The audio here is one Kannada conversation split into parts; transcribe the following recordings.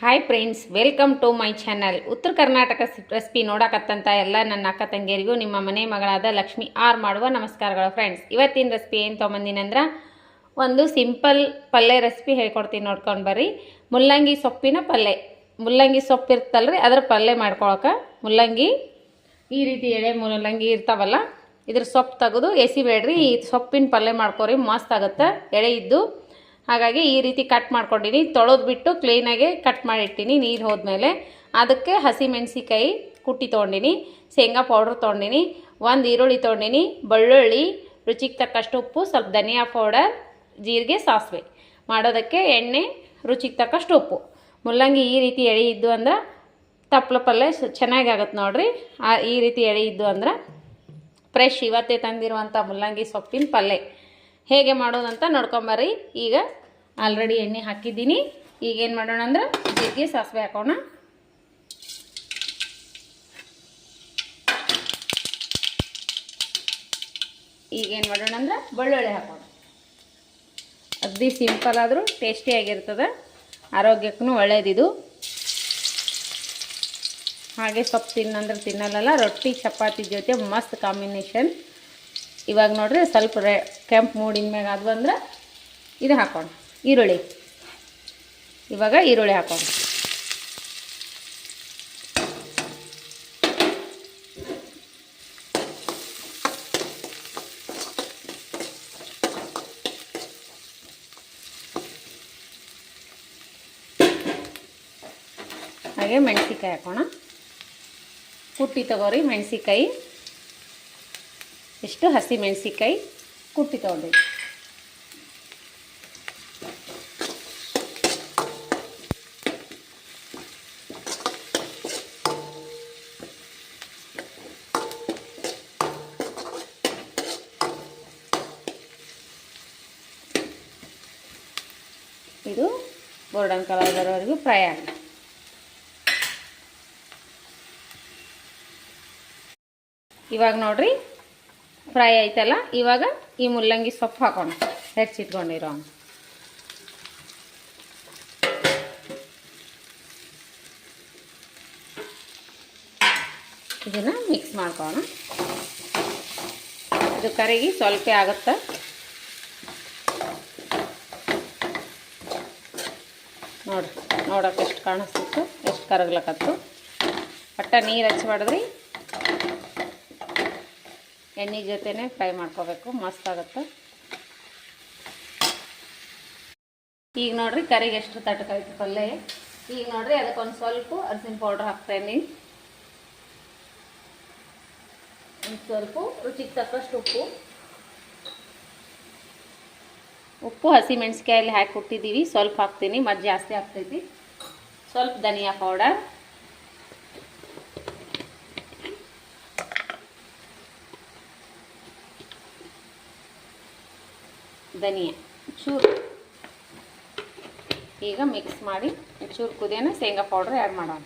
Hi friends welcome to my channel Uttara Karnataka recipe ನೋಡಕತ್ತಂತ ಎಲ್ಲ ನನ್ನ ಅಕ್ಕ ತಂಗಿಯರಿಗೂ, ನಿಮ್ಮ ಮನೆ ಮಗಳಾದ ಲಕ್ಷ್ಮಿ ಆರ್ ಮಾಡುವ ನಮಸ್ಕಾರಗಳು ಫ್ರೆಂಡ್ಸ್ ಇವತ್ತಿನ ರೆಸಿಪಿ ಏನು ತೊಗೊಂಬಂದಿನಂದ್ರೆ ಒಂದು ಸಿಂಪಲ್ ಪಲ್ಯ ರೆಸಿಪಿ ಹೇಳ್ಕೊಡ್ತೀನಿ ನೋಡ್ಕೊಂಡು ಬರ್ರಿ. ಮುಲ್ಲಂಗಿ ಸೊಪ್ಪಿನ ಪಲ್ಯ ಮುಲ್ಲಂಗಿ ಸೊಪ್ಪು ಇರ್ತಲ್ರಿ, ಅದರ ಪಲ್ಯ ಮಾಡ್ಕೊಳಕ್ಕೆ ಮುಲ್ಲಂಗಿ, ಈ ರೀತಿ ಎಳೆ ಮುಲ್ಲಂಗಿ ಇರ್ತಾವಲ್ಲ, ಇದ್ರ ಸೊಪ್ಪು ತೆಗೆದು ಎಸಿಬೇಡ್ರಿ ಈ ಸೊಪ್ಪಿನ ಪಲ್ಯ ಮಾಡ್ಕೊರಿ, ಮಸ್ತ್ ಆಗುತ್ತೆ. ಎಳೆ ಇದ್ದು ಹಾಗಾಗಿ ಈ ರೀತಿ ಕಟ್ ಮಾಡ್ಕೊಂಡಿನಿ. ತೊಳೆದ್ಬಿಟ್ಟು ಕ್ಲೀನಾಗಿ ಕಟ್ ಮಾಡಿಟ್ಟಿನಿ ನೀರು ಹೋದ್ಮೇಲೆ. ಅದಕ್ಕೆ ಹಸಿ ಮೆಣಸಿಕಾಯಿ ಕುಟ್ಟಿ ತೊಗೊಂಡಿನಿ, ಶೇಂಗಾ ಪೌಡ್ರ್ ತೊಗೊಂಡಿನಿ, ಒಂದು ಈರುಳ್ಳಿ ತೊಗೊಂಡಿನಿ, ಬೆಳ್ಳುಳ್ಳಿ, ರುಚಿಗೆ ತಕ್ಕಷ್ಟು ಉಪ್ಪು, ಸ್ವಲ್ಪ ಧನಿಯಾ ಪೌಡರ್ ಜೀರಿಗೆ, ಸಾಸಿವೆ. ಮಾಡೋದಕ್ಕೆ ಎಣ್ಣೆ, ರುಚಿಗೆ ತಕ್ಕಷ್ಟು ಉಪ್ಪು. ಮುಲ್ಲಂಗಿ ಈ ರೀತಿ ಎಳೆ ಇದ್ದು ಅಂದ್ರೆ ತಪ್ಪಲ ಪಲ್ಯ ಚೆನ್ನಾಗಾಗತ್ತೆ ನೋಡ್ರಿ. ಆ ಈ ರೀತಿ ಎಳೆ ಇದ್ದು ಅಂದ್ರೆ ಫ್ರೆಶ್ ಇವತ್ತೇ ತಂದಿರುವಂಥ ಮುಲ್ಲಂಗಿ ಸೊಪ್ಪಿನ ಪಲ್ಯ ಹೇಗೆ ಮಾಡೋದಂತ ನೋಡ್ಕೊಂಬರ್ರಿ ಈಗ ಆಲ್ರೆಡಿ ಎಣ್ಣೆ ಹಾಕಿದ್ದೀನಿ. ಈಗ ಏನು ಮಾಡೋಣ ಅಂದ್ರೆ ಜೀರಿಗೆ, ಸಾಸಿವೆ ಹಾಕೋಣ. ಈಗ ಏನು ಮಾಡೋಣ ಅಂದ್ರೆ ಬೆಳ್ಳುಳ್ಳಿ ಹಾಕೋಣ. ಅಗ್ದಿ ಸಿಂಪಲ್ ಆದರೂ ಟೇಸ್ಟಿಯಾಗಿರ್ತದೆ ಆರೋಗ್ಯಕ್ಕೂ ಒಳ್ಳೇದಿದು. ಹಾಗೆ ಸೊಪ್ಪು ತಿನ್ನಂದ್ರೆ ತಿನ್ನಲ್ಲ ರೊಟ್ಟಿ, ಚಪಾತಿ ಜೊತೆ ಮಸ್ತ್ ಕಾಂಬಿನೇಷನ್ ಇವಾಗ ನೋಡ್ರಿ ಸ್ವಲ್ಪ ರೇ ಕೆಂಪು ಮೂಡಿನ ಮ್ಯಾಗ ಅದು ಅಂದ್ರೆ ಇದು ಹಾಕೋಣ. ಈರುಳ್ಳಿ. ಇವಾಗ ಈರುಳ್ಳಿ ಹಾಕೋಣ. ಹಾಗೆ ಮೆಣಸಿಕಾಯಿ ಹಾಕೋಣ. ಕುಟ್ಟಿ ತಗೋರಿ ಮೆಣಸಿಕಾಯಿ ಎಷ್ಟು ಹಸಿ ಮೆಣಸಿಕಾಯಿ ಕುಟ್ಟಿ ತಗೊಂಡಿವಿ ಇದು ಗೋಲ್ಡನ್ ಕಲರ್ ಬರೋವರೆಗೂ ಫ್ರೈ ಆಗಲಿ ಇವಾಗ ನೋಡ್ರಿ. ಫ್ರೈ ಆಯ್ತಲ್ಲ ಇವಾಗ ಈ ಮುಲ್ಲಂಗಿ ಸೊಪ್ಪು ಹಾಕೋಣ. ಹೆಚ್ಚಿಟ್ಕೊಂಡಿರೋ ಇದನ್ನು ಮಿಕ್ಸ್ ಮಾಡ್ಕೋಣ ಇದು ಕರಗಿ ಸ್ವಲ್ಪ ಆಗುತ್ತೆ? ನೋಡ್ರಿ ನೋಡೋಕೆ ಎಷ್ಟು ಕಾಣಿಸ್ತಿತ್ತು, ಎಷ್ಟು ಕರಗ್ಲಕತ್ತು. ಒಟ್ಟು ನೀರು ಹಚ್ಬಾರ್ದ್ರಿ ಎಣ್ಣೆ ಜೊತೆನೆ ಫ್ರೈ ಮಾಡ್ಕೋಬೇಕು, ಮಸ್ತ್ ಆಗುತ್ತೆ. ಈಗ ನೋಡ್ರಿ ಕರಿಗೆ ಎಷ್ಟು ತಟಕಾಯ್ತು ಪಲ್ಯ ಈಗ ನೋಡ್ರಿ ಅದಕ್ಕೊಂದು ಸ್ವಲ್ಪ ಅರಿಶಿನ ಪೌಡ್ರ್ ಹಾಕ್ತೇನೆ ಒಂದು ಸ್ವಲ್ಪ ರುಚಿಗೆ ತಕ್ಕಷ್ಟು ಉಪ್ಪು. ಉಪ್ಪು ಹಸಿ ಮೆಣಸಿಕಾಯಲ್ಲಿ ಹಾಕಿ ಕೊಟ್ಟಿದ್ದೀವಿ ಸ್ವಲ್ಪ ಹಾಕ್ತೀನಿ ಮತ್ತು ಜಾಸ್ತಿ ಆಗ್ತೈತಿ. ಸ್ವಲ್ಪ ಧನಿಯಾ ಪೌಡರ್ ಧನಿಯಾ, ಚೂರು. ಈಗ ಮಿಕ್ಸ್ ಮಾಡಿ, ಚೂರು ಕುದಿಯೋಣ, ಶೇಂಗಾ ಪೌಡ್ರ್ ಆ್ಯಡ್ ಮಾಡೋಣ.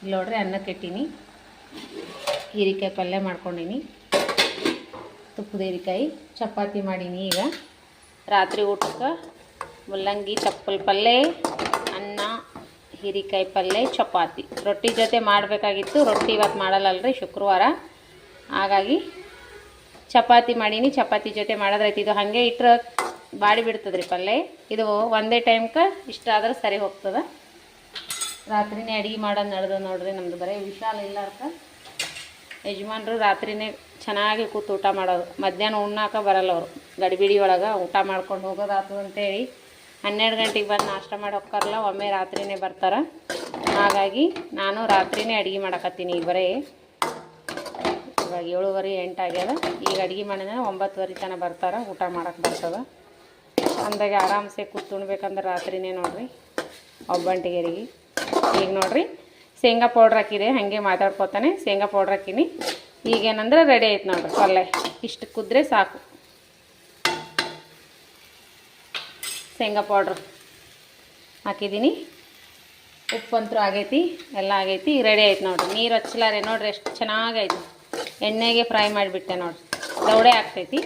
ಇಲ್ಲಿ ನೋಡ್ರಿ ಅನ್ನಕ್ಕೆ ಇಟ್ಟೀನಿ. ಹೀರಿಕಾಯಿ ಪಲ್ಯ ಮಾಡ್ಕೊಂಡೀನಿ. ತುಪ್ಪದ ಹೀರಿಕಾಯಿ, ಚಪಾತಿ ಮಾಡೀನಿ ಈಗ. ರಾತ್ರಿ ಊಟಕ್ಕೆ ಮುಲ್ಲಂಗಿ, ಚಪ್ಪಲ್ ಪಲ್ಯ, ಅನ್ನ, ಹೀರಿಕಾಯಿ ಪಲ್ಯ, ಚಪಾತಿ. ರೊಟ್ಟಿ ಜೊತೆ ಮಾಡಬೇಕಾಗಿತ್ತು. ರೊಟ್ಟಿ ಇವತ್ತು ಮಾಡಲ್ಲಲ್ರಿ ಶುಕ್ರವಾರ. ಹಾಗಾಗಿ ಚಪಾತಿ ಮಾಡೀನಿ, ಚಪಾತಿ ಜೊತೆ ಮಾಡೋದ್ರೈತಿ ಇದು ಹಾಗೆ ಇಟ್ರೆ ಬಾಡಿ ಬಿಡ್ತದ್ರಿ ಪಲ್ಯ ಇದು ಒಂದೇ ಟೈಮ್ಗೆ ಇಷ್ಟ ಆದ್ರೆ ಸರಿ ಹೋಗ್ತದೆ. ರಾತ್ರಿನೇ ಅಡುಗೆ ಮಾಡೋದು ನಡೆದು ನೋಡ್ರಿ ನಮ್ದು ಬರೀ ವಿಶಾಲ ಇಲ್ಲ ಅರ್ಥ ಯಜಮಾನ್ರು ರಾತ್ರಿನೇ ಚೆನ್ನಾಗಿ ಕೂತು ಊಟ ಮಾಡೋದು. ಮಧ್ಯಾಹ್ನ ಉಣ್ಣಾಕ ಬರಲ್ಲ ಅವರು. ಗಡಿಬಿಡಿ ಒಳಗೆ ಊಟ ಮಾಡ್ಕೊಂಡು ಹೋಗೋದಾತು ಅಂತೇಳಿ ಹನ್ನೆರಡು ಗಂಟೆಗೆ ಬಂದು ನಾಷ್ಟ ಮಾಡಿ ಹೋಗ್ತಾರಲ್ಲ ಒಮ್ಮೆ ರಾತ್ರಿನೇ ಬರ್ತಾರೆ. ಹಾಗಾಗಿ ನಾನು ರಾತ್ರಿನೇ ಅಡುಗೆ ಮಾಡಕತ್ತೀನಿ ಈಗ ಬರೀ. ಇವಾಗ ಏಳುವರೆ ಎಂಟು ಆಗ್ಯದ. ಈಗ ಅಡುಗೆ ಮಾಡಿದ್ರೆ ಒಂಬತ್ತುವರೆ ತನಕ ಬರ್ತಾರೆ, ಊಟ ಮಾಡೋಕೆ ಬರ್ತದೆ. ಅಂದಾಗ ಆರಾಮ್ಸೆ ಕೂತು ಉಣ್ಬೇಕಂದ್ರೆ ರಾತ್ರಿನೇ ನೋಡ್ರಿ, ಒಬ್ಬಂಟಿಗೆರಿಗೆ. ಈಗ ನೋಡ್ರಿ, ಶೇಂಗಾ ಪೌಡ್ರ್ ಹಾಕಿದೆ, ಹಾಗೆ ಮಾತಾಡ್ಕೊತಾನೆ, ಶೇಂಗಾ ಪೌಡ್ರ್ ಹಾಕೀನಿ. ಈಗೇನಂದ್ರೆ ರೆಡಿ ಆಯ್ತು ನೋಡ್ರಿ ಪಲ್ಯ ಇಷ್ಟು ಕುದ್ರೆ ಸಾಕು. ಶೇಂಗಾ ಪೌಡ್ರ್ ಹಾಕಿದ್ದೀನಿ ಉಪ್ಪಂತೂ ಆಗೈತಿ, ಎಲ್ಲ ಆಗೈತಿ ರೆಡಿ ಆಯ್ತು ನೋಡ್ರಿ. ನೀರು ಹಚ್ಚಲಾರೆ ನೋಡ್ರಿ, ಎಷ್ಟು ಚೆನ್ನಾಗೈತಿ. ಎಣ್ಣೆಗೆ ಫ್ರೈ ಮಾಡಿಬಿಟ್ಟೆ ನೋಡ್ರಿ. ದೌಡೆ ಆಗ್ತೈತಿ.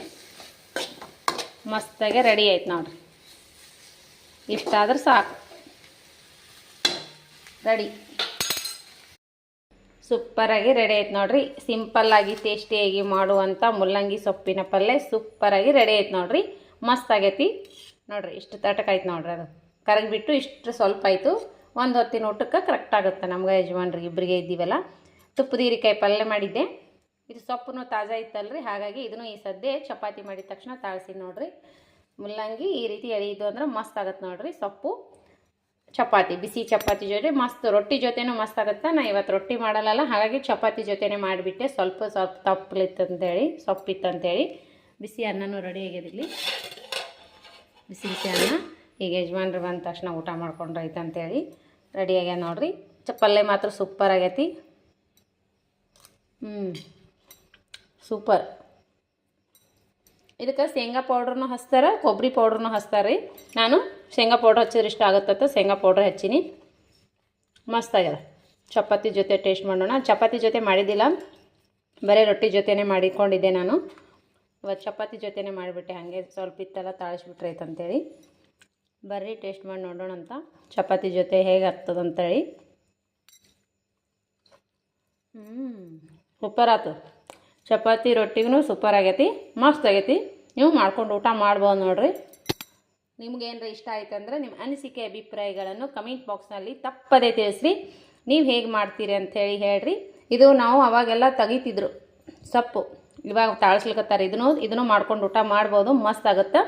ಮಸ್ತಾಗೆ ರೆಡಿ ಆಯ್ತು ನೋಡ್ರಿ. ಇಷ್ಟಾದ್ರೆ ಸಾಕು. ರೆಡಿ ಸೂಪರಾಗಿ ರೆಡಿ ಆಯ್ತು ನೋಡ್ರಿ. ಸಿಂಪಲ್ಲಾಗಿ ಟೇಸ್ಟಿಯಾಗಿ ಮಾಡುವಂಥ ಮುಲ್ಲಂಗಿ ಸೊಪ್ಪಿನ ಪಲ್ಯ ಸೂಪರಾಗಿ ರೆಡಿ ಆಯ್ತು ನೋಡ್ರಿ. ಮಸ್ತ್ ಆಗೈತಿ ನೋಡ್ರಿ, ಇಷ್ಟು ತಟಕಾಯ್ತು ನೋಡ್ರಿ ಅದು. ಕರಗಿಬಿಟ್ಟು ಇಷ್ಟು ಸ್ವಲ್ಪ ಆಯಿತು. ಒಂದು ಹೊತ್ತಿನ ಊಟಕ್ಕೆ ಕರೆಕ್ಟ್ ಆಗುತ್ತೆ ನಮ್ಗೆ ಯಜಮಾನ್ರಿಗೆ ಇಬ್ಬರಿಗೆ ಇದ್ದೀವಲ್ಲ. ತುಪ್ಪದ ಹೀರಿಕಾಯಿ ಪಲ್ಯ ಮಾಡಿದ್ದೆ. ಇದು ಸೊಪ್ಪು ತಾಜಾ ಇತ್ತಲ್ರಿ? ಹಾಗಾಗಿ ಇದನ್ನು ಈ ಸದ್ಯ ಚಪಾತಿ ಮಾಡಿದ ತಕ್ಷಣ ತಾಳ್ಸಿ ನೋಡ್ರಿ. ಮುಲ್ಲಂಗಿ ಈ ರೀತಿ ಎಳೆಯಿದ್ದು ಅಂದ್ರೆ ಮಸ್ತ್ ಆಗತ್ತೆ ನೋಡ್ರಿ ಸೊಪ್ಪು. ಚಪಾತಿ, ಬಿಸಿ ಚಪಾತಿ ಜೊತೆ ಮಸ್ತ್, ರೊಟ್ಟಿ ಜೊತೆನೂ ಮಸ್ತ್ ಆಗುತ್ತೆ? ನಾ ಇವತ್ತು ರೊಟ್ಟಿ ಮಾಡಲ್ಲ ಹಾಗಾಗಿ ಚಪಾತಿ ಜೊತೆನೇ ಮಾಡಿಬಿಟ್ಟೆ. ಸ್ವಲ್ಪ ಸ್ವಲ್ಪ ತಪ್ಪಲಿತ್ತಂತೇಳಿ, ಸೊಪ್ಪಿತ್ತಂತೇಳಿ. ಬಿಸಿ ಅನ್ನನೂ ರೆಡಿ ಆಗ್ಯದಿಲ್ಲಿ ಬಿಸಿ ಬಿಸಿ ಅನ್ನ. ಈಗ ಯಜಮಾನ್ರು ಬಂದ ತಕ್ಷಣ ಊಟ ಮಾಡ್ಕೊಂಡು ಐತಂತೇಳಿ ರೆಡಿ ಆಗ್ಯ ನೋಡ್ರಿ. ಚ ಪಲ್ಯ ಮಾತ್ರ ಸೂಪರ್ ಆಗೈತಿ. ಹ್ಞೂ ಸೂಪರ್ ಇದಕ್ಕೆ ಶೇಂಗಾ ಪೌಡ್ರನ್ನು ಹಚ್ತಾರೆ ಕೊಬ್ಬರಿ ಪೌಡ್ರನ್ನು ಹಚ್ತಾರೆ ರೀ ನಾನು ಶೇಂಗಾ ಪೌಡ್ರ್ ಹಚ್ಚಿದ್ರೆ ಇಷ್ಟ ಆಗುತ್ತೆ ಶೇಂಗಾ ಪೌಡ್ರ್ ಹಚ್ಚೀನಿ. ಮಸ್ತ್ ಆಗ್ಯದ. ಚಪಾತಿ ಜೊತೆ ಟೇಸ್ಟ್ ಮಾಡೋಣ. ಚಪಾತಿ ಜೊತೆ ಮಾಡಿದ್ದಿಲ್ಲ. ಬರೀ ರೊಟ್ಟಿ ಜೊತೆನೇ ಮಾಡಿಕೊಂಡಿದ್ದೆ ನಾನು. ಇವತ್ತು ಚಪಾತಿ ಜೊತೆನೇ ಮಾಡಿಬಿಟ್ಟೆ, ಹಾಗೆ ಸ್ವಲ್ಪ ಇತ್ತೆಲ್ಲ ತಾಳಿಸ್ಬಿಟ್ರೆ ಅಂತೇಳಿ ಬರ್ರಿ ಟೇಸ್ಟ್ ಮಾಡಿ ನೋಡೋಣ ಅಂತ. ಚಪಾತಿ ಜೊತೆ ಹೇಗೆ ಆಗ್ತದಂತೇಳಿ ಹ್ಞೂ ಸೂಪರ್ ಆಯ್ತು ಚಪಾತಿ ರೊಟ್ಟಿಗೂ ಸೂಪರ್ ಆಗೈತಿ, ಮಸ್ತ್ ಆಗೈತಿ. ನೀವು ಮಾಡ್ಕೊಂಡು ಊಟ ಮಾಡ್ಬೋದು ನೋಡ್ರಿ. ನಿಮ್ಗೇನರ ಇಷ್ಟ ಆಯ್ತು ಅಂದರೆ ನಿಮ್ಮ ಅನಿಸಿಕೆ ಅಭಿಪ್ರಾಯಗಳನ್ನು ಕಮೆಂಟ್ ಬಾಕ್ಸ್ನಲ್ಲಿ ತಪ್ಪದೇ ತಿಳಿಸ್ರಿ. ನೀವು ಹೇಗೆ ಮಾಡ್ತೀರಿ ಅಂಥೇಳಿ ಹೇಳ್ರಿ. ಇದು ನಾವು ಅವಾಗೆಲ್ಲ ತೆಗಿತಿದ್ರು ಸೊಪ್ಪು. ಇವಾಗ ತಾಳ್ಸ್ಲಿಕ್ಕತ್ತಾರೆ ಇದನ್ನು ಇದನ್ನು ಮಾಡ್ಕೊಂಡು ಊಟ ಮಾಡ್ಬೋದು, ಮಸ್ತ್ ಆಗುತ್ತೆ?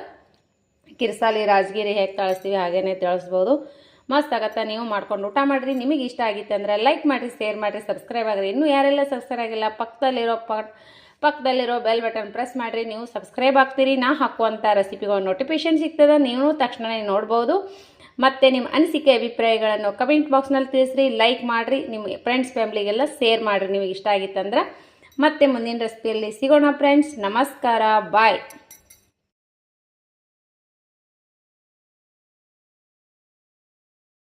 ಕಿರ್ಸಾಲಿ, ರಾಜಗಿರಿ ಹೇಗೆ ತಾಳಿಸ್ತೀವಿ ಹಾಗೇನೆ ತಿಳಿಸ್ಬೋದು. ಮಸ್ತ್ ಆಗತ್ತೆ, ನೀವು ಮಾಡ್ಕೊಂಡು ಊಟ ಮಾಡಿರಿ. ನಿಮಗೆ ಇಷ್ಟ ಆಗಿತ್ತು ಅಂದರೆ ಲೈಕ್ ಮಾಡಿರಿ ಶೇರ್ ಮಾಡಿರಿ ಸಬ್ಸ್ಕ್ರೈಬ್ ಆಗಿರಿ. ಇನ್ನೂ ಯಾರೆಲ್ಲ ಸಬ್ಸ್ಕ್ರೈಬ್ ಆಗಿಲ್ಲ, ಪಕ್ಕದಲ್ಲಿರೋ ಪಕ್ ಪಕ್ಕದಲ್ಲಿರೋ ಬೆಲ್ ಬಟನ್ ಪ್ರೆಸ್ ಮಾಡಿರಿ. ನೀವು ಸಬ್ಸ್ಕ್ರೈಬ್ ಆಗ್ತೀರಿ. ನಾ ಹಾಕುವಂಥ ರೆಸಿಪಿಗಳ ನೋಟಿಫಿಕೇಶನ್ ಸಿಗ್ತದೆ. ನೀವು ತಕ್ಷಣವೇ ನೋಡ್ಬೋದು. ಮತ್ತು ನಿಮ್ಮ ಅನಿಸಿಕೆ ಅಭಿಪ್ರಾಯಗಳನ್ನು ಕಮೆಂಟ್ ಬಾಕ್ಸ್ನಲ್ಲಿ ತಿಳಿಸ್ರಿ. ಲೈಕ್ ಮಾಡಿರಿ. ನಿಮ್ಮ ಫ್ರೆಂಡ್ಸ್ ಫ್ಯಾಮ್ಲಿಗೆಲ್ಲ ಶೇರ್ ಮಾಡಿರಿ. ನಿಮಗೆ ಇಷ್ಟ ಆಗಿತ್ತಂದ್ರೆ. ಮತ್ತೆ ಮುಂದಿನ ರೆಸಿಪಿಯಲ್ಲಿ ಸಿಗೋಣ ಫ್ರೆಂಡ್ಸ್ ನಮಸ್ಕಾರ. ಬಾಯ್